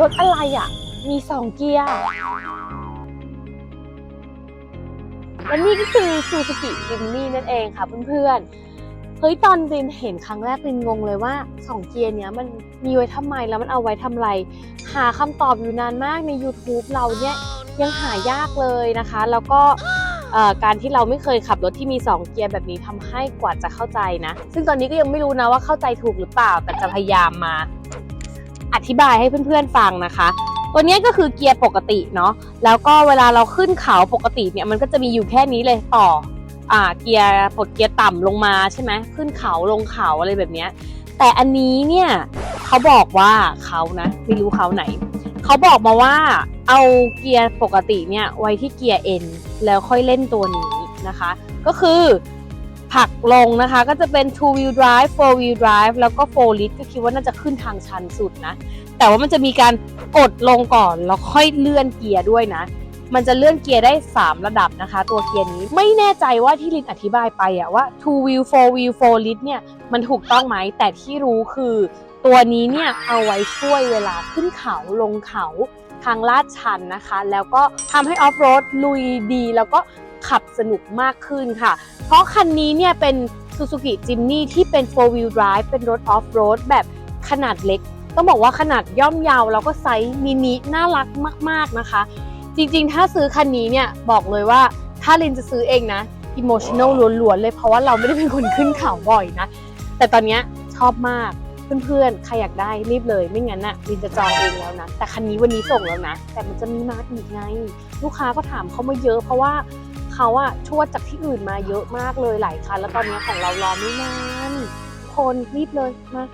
รถอะไรอะ มีสองเกียร์ และนี่ก็คือซูซูกิจิมนี่นั่นเองค่ะเพื่อนๆ เฮ้ยตอนรินเห็นครั้งแรกรินงงเลยว่าสองเกียร์เนี้ยมันมีไว้ทำไมแล้วมันเอาไว้ทำอะไร หาคำตอบอยู่นานมากใน YouTube เราเนี่ยยังหายากเลยนะคะ แล้วก็การที่เราไม่เคยขับรถที่มี 2 เกียร์แบบนี้ทำให้กว่าจะเข้าใจนะ ซึ่งตอนนี้ก็ยังไม่รู้นะว่าเข้าใจถูกหรือเปล่า แต่จะพยายามมา อธิบายให้เพื่อนๆฟังนะคะ ตัวนี้ก็คือเกียร์ปกติเนาะแล้วก็เวลาเราขึ้นเขาปกติเนี่ยมันก็จะมีอยู่แค่นี้เลยต่ออ่าเกียร์ปลดเกียร์ต่ำลงมาใช่ไหมขึ้นเขาลงเขาอะไรแบบเนี้ยแต่อันนี้เนี่ยเขาบอกว่าเขานะไม่รู้เขาไหนเขาบอกมาว่าเอาเกียร์ปกติเนี่ยไว้ที่เกียร์ N แล้วค่อยเล่นตัวนี้นะคะ ก็คือ ผักลงนะคะ ก็จะเป็น two wheel drive four wheel drive แล้วก็ four lit ก็คิดว่าน่าจะขึ้นทางชันสุดนะ แต่ว่ามันจะมีการกดลงก่อน แล้วค่อยเลื่อนเกียร์ด้วยนะ มันจะเลื่อนเกียร์ได้ 3 ระดับนะคะ ตัวเกียร์นี้ไม่แน่ใจว่าที่ลินอธิบายไปอะว่า two wheel four wheel four lit เนี่ยมันถูกต้องไหมแต่ที่รู้คือ ตัวนี้เนี่ยเอาไว้ช่วยเวลาขึ้นเขาลงเขาทางลาดชันนะคะ แล้วก็ทำให้ออฟโรดลุยดีแล้วก็ ขับสนุกมากขึ้นค่ะ เพราะคันนี้เนี่ยเป็น Suzuki Jimny ที่เป็น four wheel drive เป็นรถออฟโรดแบบขนาดเล็ก ต้องบอกว่าขนาดย่อมยาวแล้วก็ไซส์มินิน่ารักมากๆนะคะ จริงๆ ถ้าซื้อคันนี้เนี่ยบอกเลยว่าถ้าลินจะซื้อเองนะ emotional ล้วนๆเลยเพราะว่าเราไม่ได้เป็นคนขึ้นเขาบ่อยนะ แต่ตอนนี้ชอบมากเพื่อนๆ ใครอยากได้รีบเลย ไม่งั้นน่ะลินจะจองเองแล้วนะ แต่คันนี้วันนี้ส่งแล้วนะ แต่มันจะมีมาอีกไง ลูกค้าก็ถามเขามาเยอะเพราะว่า เขาอะชวดจากที่อื่นมาเยอะมากเลยหลายคัน แล้วตอนนี้ของเรารอไม่นานคนรีบเลยมา